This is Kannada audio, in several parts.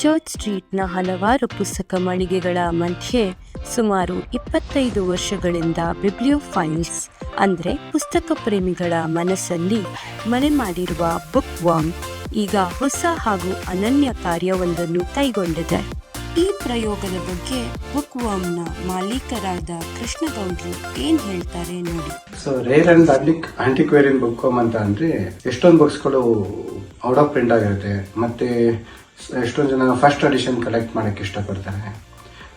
ಚರ್ಚ್ ಸ್ಟ್ರೀಟ್ನ ಹಲವಾರು ಪುಸ್ತಕ ಮಳಿಗೆಗಳ ಮಧ್ಯೆ ಸುಮಾರು ಇಪ್ಪತ್ತೈದು ವರ್ಷಗಳಿಂದ ಬಿಬ್ಲಿಯೋಫೈಲ್ಸ್ ಅಂದರೆ ಪುಸ್ತಕ ಪ್ರೇಮಿಗಳ ಮನಸ್ಸಲ್ಲಿ ಮನೆ ಮಾಡಿರುವ ಬುಕ್ ವಾಮ್ ಈಗ ಹೊಸ ಹಾಗೂ ಅನನ್ಯ ಕಾರ್ಯವೊಂದನ್ನು ಕೈಗೊಂಡಿದೆ. ಈ ಪ್ರಯೋಗದ ಬಗ್ಗೆ ಬುಕ್ ವಾಮ್ನ ಮಾಲೀಕರಾದ ಕೃಷ್ಣಗೌಡ್ರು ಏನ್ ಹೇಳ್ತಾರೆ ನೋಡಿ. So rare and oblique antiquarian book worm ಅಂತ ಅಂದ್ರೆ ಎಷ್ಟೊಂದು ಬುಕ್ಸ್ಗಳು ಔಟ್ ಆಫ್ ಪ್ರಿಂಟ್ ಆಗಿರುತ್ತೆ. ಮತ್ತೆ ಎಷ್ಟೊಂದು ಜನ ಫಸ್ಟ್ ಅಡಿಷನ್ ಕಲೆಕ್ಟ್ ಮಾಡೋಕ್ಕೆ ಇಷ್ಟಪಡ್ತಾರೆ.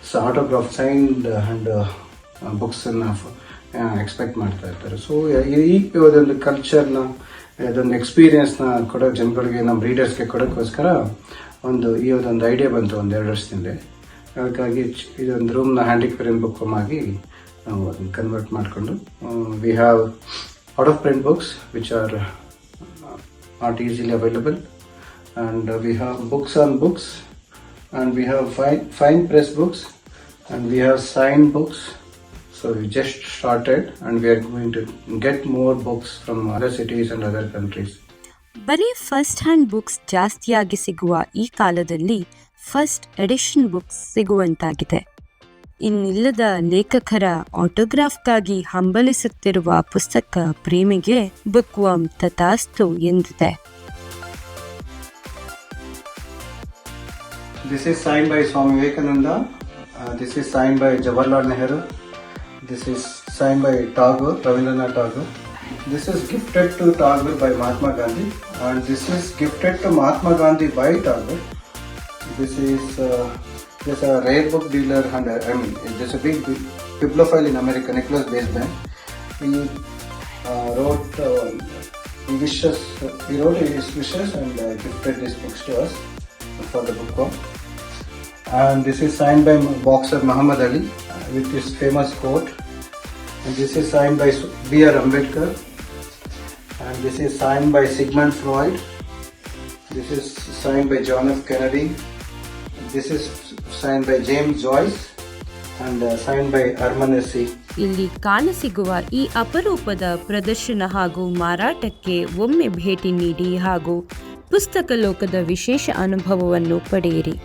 ಸೊ ಆಟೋಗ್ರಾಫ್ ಸೈನ್ಡ್ ಆ್ಯಂಡ್ ಬುಕ್ಸನ್ನು ಎಕ್ಸ್ಪೆಕ್ಟ್ ಮಾಡ್ತಾ ಇರ್ತಾರೆ. ಸೊ ಈ ಒಂದು ಕಲ್ಚರ್ನ ಅದೊಂದು ಎಕ್ಸ್ಪೀರಿಯನ್ಸ್ನ ಕೊಡೋ ಜನಗಳಿಗೆ ನಮ್ಮ ರೀಡರ್ಸ್ಗೆ ಕೊಡೋಕ್ಕೋಸ್ಕರ ಒಂದು, ಈ ಒಂದು ಐಡಿಯಾ ಬಂತು ಒಂದು ಎರಡು ವರ್ಷದಿಂದ. ಅದಕ್ಕಾಗಿ ಇದೊಂದು ರೂಮ್ನ ಹ್ಯಾಂಡಿಕ್ವೇರಿಯನ್ ಬುಕ್ ಹೋಮ್ ಆಗಿ ನಾವು ಅದನ್ನು ಕನ್ವರ್ಟ್ ಮಾಡಿಕೊಂಡು we have out of print books which are not easily available and we have books on books and we have fine, fine press books and we have signed books so we just started and we are going to get more books from other cities and other countries ಬರೀ ಫಸ್ಟ್ ಹ್ಯಾಂಡ್ ಬುಕ್ಸ್ ಜಾಸ್ತಿಯಾಗಿ ಸಿಗುವ ಈ ಕಾಲದಲ್ಲಿ ಫಸ್ಟ್ ಎಡಿಷನ್ ಬುಕ್ಸ್ ಸಿಗುವಂತಾಗಿದೆ ಇನ್ನಿಲ್ಲದ ಲೇಖಕರ ಆಟೋಗ್ರಾಫ್ಗಾಗಿ ಹಂಬಲಿಸುತ್ತಿರುವ ಪುಸ್ತಕ ಪ್ರೇಮಿಗೆ ಬುಕ್ ವಾಮ್ ತಥಾಸ್ತು ಎಂದಿದೆ This is signed by Swami Vivekananda. Uh, this is signed by Jawaharlal Nehru. This is signed by Tagore, Rabindranath Tagore. This is gifted to Tagore by Mahatma Gandhi, and this is gifted to Mahatma Gandhi by Tagore. This is uh, there's a rare book dealer, and uh, I mean, there's a big bi- bibliophile in America, Nicholas Baseman. He uh, wrote. Uh, he wishes. He wrote his wishes and uh, gifted these books to us for the book one. And this is signed by boxer Muhammad Ali uh, with his famous quote. And this is signed by B.R. Ambedkar. And this is signed by Sigmund Freud. This is signed by John F. Kennedy. This is signed by James Joyce and uh, signed by Arman S.C. ಇಲ್ಲಿ ಕಾಣಸಿಗುವ ಈ ಅಪರೂಪದ ಪ್ರದರ್ಶನ ಹಾಗೂ ಮಾರಾಟಕ್ಕೆ ಒಮ್ಮೆ ಭೇಟಿ ನೀಡಿ ಹಾಗೂ ಪುಸ್ತಕ ಲೋಕದ ವಿಶೇಷ ಅನುಭವವನ್ನು ಪಡೆಯಿರಿ